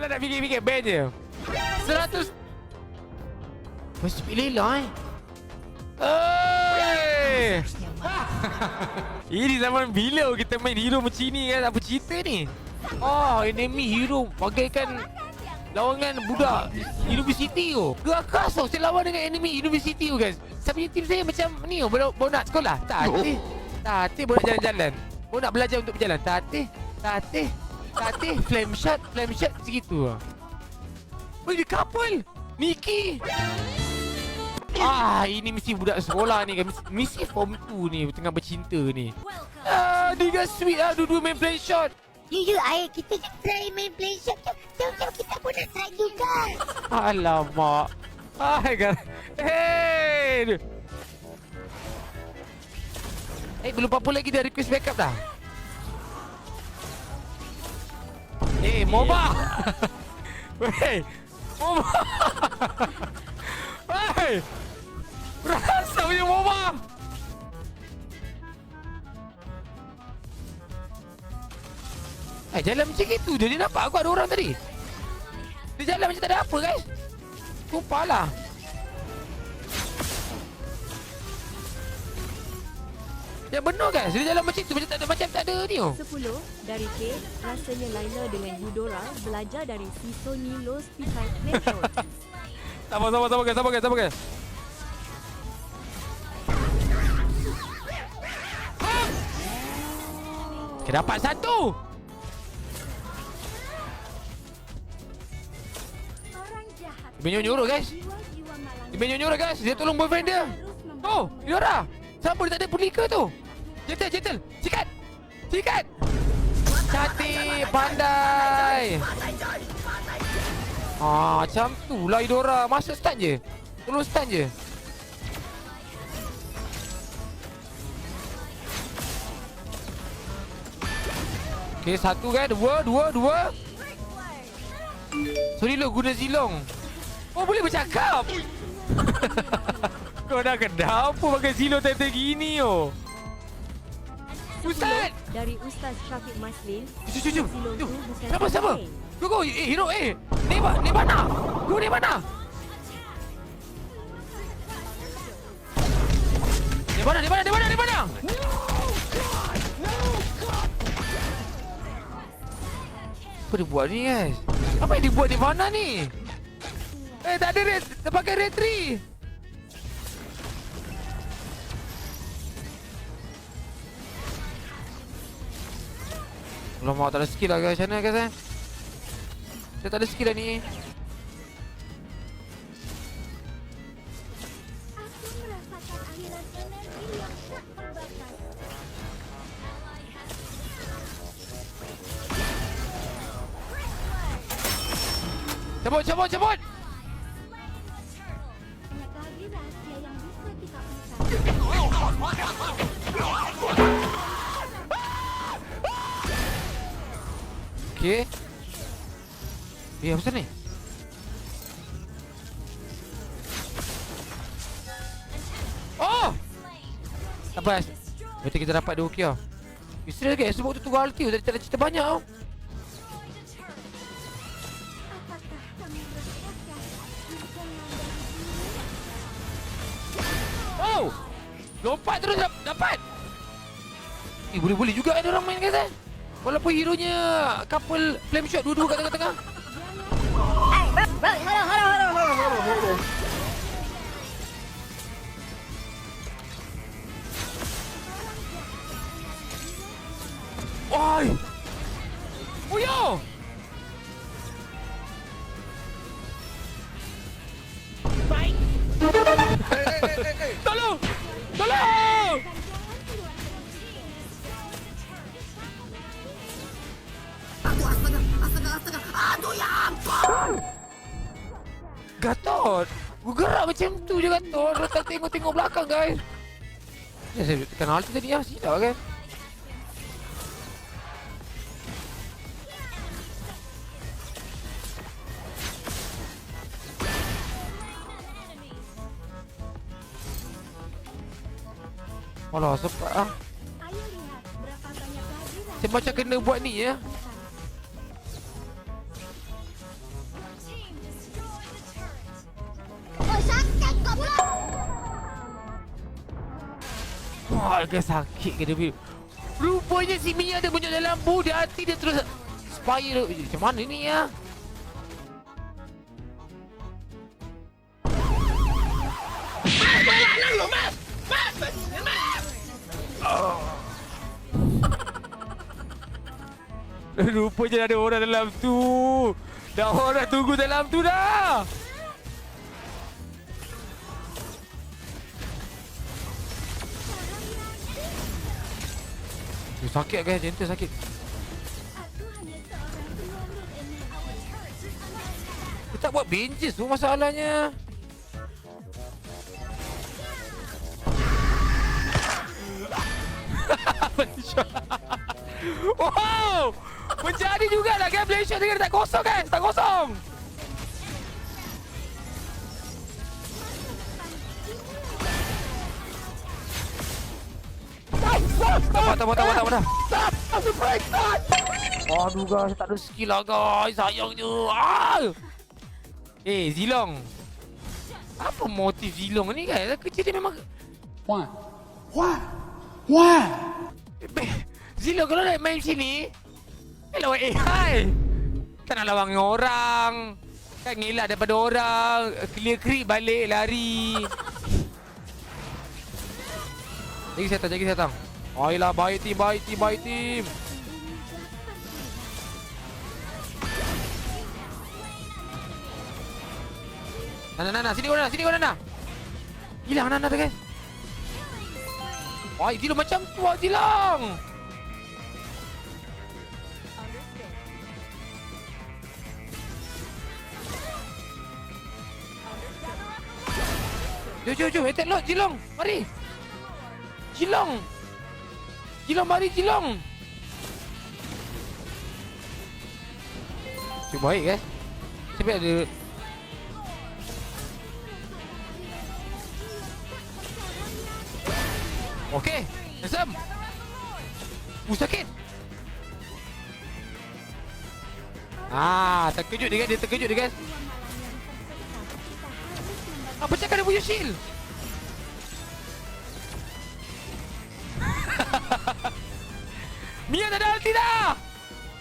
Malah nak fikir-fikir ban je. 100 Mesti pilih lah eh. Oi! Ini zaman bila kita main hero macam ni kan? Apa cerita ni? Oh, enemy hero bagaikan lawangan budak universiti tu. Gakas tau saya lawan dengan enemy universiti tu guys. Punya team saya macam ni oh, baru, baru nak sekolah. Tak hati. Tak hati baru nak jalan-jalan. Baru nak belajar untuk berjalan. Tak hati. Tak hati. Tak hati. Flame shot, flame shot segitu lah. Oh, dia couple. Nikki. Ah, ini mesti budak sekolah ni kan. Mesti, form 2 ni tengah bercinta ni. Ah, dia guys sweet ah dua-dua main play shot. You, you, ayo kita je try main play shop. Jom, jom, jom, kita pun nak try juga. Alamak. Hai kan. Hey. Eh, belum apa lagi dah request backup dah. MOBA. Weh. MOBA. Weh. Rasa punya MOBA. Eh, jalan macam itu je. Dia nampak aku ada orang tadi. Dia jalan macam tak ada apa, guys. Sumpah lah. Ya benar guys, dia jalan macam tu macam tak ada macam tak ada ni oh. 10 dari K rasanya Laila dengan Eudora belajar dari Sisoni Los Pikai Metro. Sabar sabar sabar guys, sabar guys, sabar guys. Okay, dapat satu. Dia main nyuruh guys. Dia main nyuruh guys. Dia tolong boyfriend dia. Oh, Yora. Siapa dia tak ada pulika tu? Gentle, gentle. Sikat. Sikat. Cantik, pandai. Ah, macam tu lah Idora. Masuk stun je. Tolong stun je. Okay, satu kan? Dua, dua, dua. Sorry lo guna zilong. Oh, boleh bercakap. Kau dah kenapa pakai zilong time gini oh? Ustaz! 10 dari Ustaz Syafiq Maslin. Jom, jom, jom. Silong Jom. tu bukan Siapa, siapa? Go, go. Eh, hero, eh. Ni mana? Go, ni mana? Di mana, di mana, di mana, di mana? Apa dia buat ni, guys? Apa yang dia buat di mana ni? Eh, tak ada red. Pakai red tree. Alamak, tak ada skill lah guys. Macam mana guys eh? Saya tak ada skill lah ni. Cabut, cabut, cabut! Okay. Eh, pasal ni? Oh! Apa? Betul kita dapat dua kill. Israel guys, sebab tu tunggu ulti tadi tak ada cerita banyak tau. Oh! Lompat terus dap- dapat. Eh, boleh-boleh juga ada orang main eh. Walaupun hero nya couple flame shot dua-dua kat tengah-tengah. Oi! Gatot! Gua gerak macam tu je Gatot. Dia tak tengok-tengok belakang guys. Ya, saya tekan ulti tadi ya. Silap kan? Alah, sempat ah. Saya macam kena buat ni ya. Oh, agak sakit ke dia Rupanya si Mia ada muncul dalam budak hati dia terus Spiral Macam mana ni ya? Rupanya ada orang dalam tu. Dah orang tunggu dalam tu dah Eh, Sakit guys, gentle sakit. Dia tak buat benches tu masalahnya. Wow! Menjadi juga lah kan Malaysia dengan tak kosong kan Tak kosong Tak tak tak tak tak Aduh guys tak ada skill lah guys. Sayangnya. Ah! Eh Zilong. Apa motif Zilong ni guys? Kecil dia memang Why? Why? Why? Eh, Zilong kalau nak main sini Kan lawan AI Tak nak lawan dengan orang. Kan ngelak daripada orang. Clear creep balik lari. Jaga setang, jaga setang Baiklah, baik team, baik team, baik team Nana, Nana, sini kau Nana, sini kau Nana Hilang Nana tu guys Wah, Zilong macam tu ah Zilong Jom, jom, jom. Attack Jilong. Mari. Jilong. Jilong, mari, Jilong. Cuk, baik, guys. Sampai ada... Okey. Handsome. Uh, sakit. Ah, terkejut dia, guys. Dia terkejut dia, guys. Apa cakap dia punya shield? Mia tak ada ulti dah!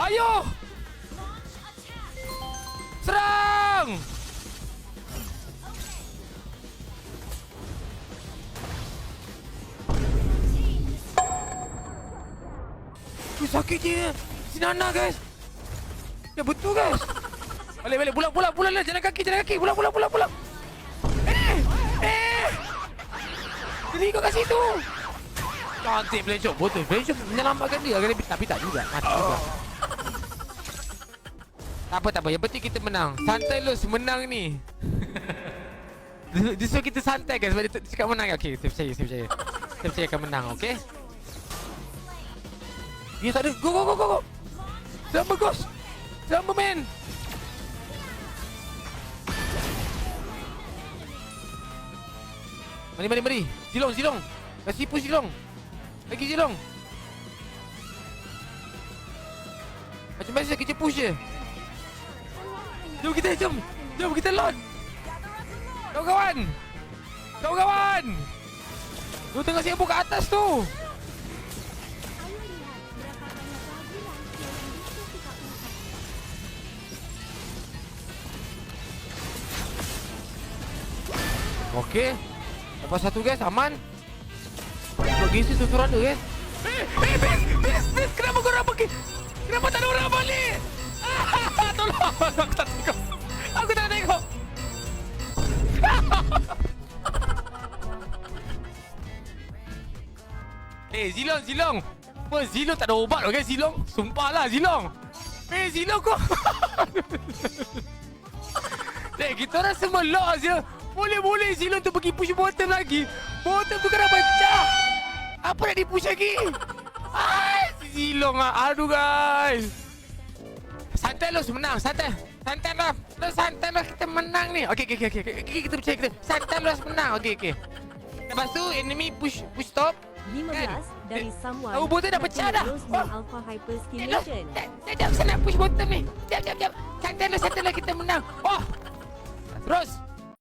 Ayo! Serang! Tu sakit je. Si Nana guys. Ya betul guys. Balik balik pulang pulang pulang lah jalan kaki jalan kaki pulang pulang pulang pulang. Eh! Eh! Jadi kau kat situ. Cantik Blanchard. Betul. Blanchard menyelamatkan dia. Tapi, tapi tak juga. Mati juga. Tak apa, tak apa. Yang penting kita menang. Santai Los menang ni. Dia- suruh kita santai kan sebab dia, cakap menang. Okay, saya percaya, saya percaya. Saya percaya akan menang, okay? Dia tak ada. Go, go, go, go, go. Samba, Ghost. Samba, man. Mari, mari, mari. Zilong, Zilong. Kasih push Zilong. Lagi Zilong. Macam biasa kita push je. Jom kita, jom. Jom kita load. Kawan-kawan. Kawan-kawan. Tu tengah sibuk kat atas tu. Okey. Lepas satu guys, aman. Buat gengsi susuran dia guys. Eh, eh, Bez, Bez, Bez, kenapa kau orang pergi? Kenapa tak ada orang balik? Ah, tolong, aku tak tengok. Aku tak tengok. eh, Zilong, Zilong. Apa, Zilong tak ada obat okay, Zilong? Sumpah lah, Zilong. Eh, Zilong kau. Eh, kita orang semua lost je. Boleh-boleh Zilong tu pergi push bottom lagi. Bottom tu kena pecah. Apa nak di-push lagi? Ai, si Zilong ah. Aduh guys. Santai Los menang, santai. Santai Los. Los santai Los kita menang ni. Okey okey okey okey. Okay, kita percaya kita. Santai Los menang. Okey okey. Lepas tu enemy push push stop. 15 dari someone Oh, botol dah pecah dah. Terus Oh. Alpha Hyper Eh, Los, Stimulation. jap, jap, jap, saya nak push bottom ni. Jap, jap, jap. Santai Los, santai Los kita menang. Oh,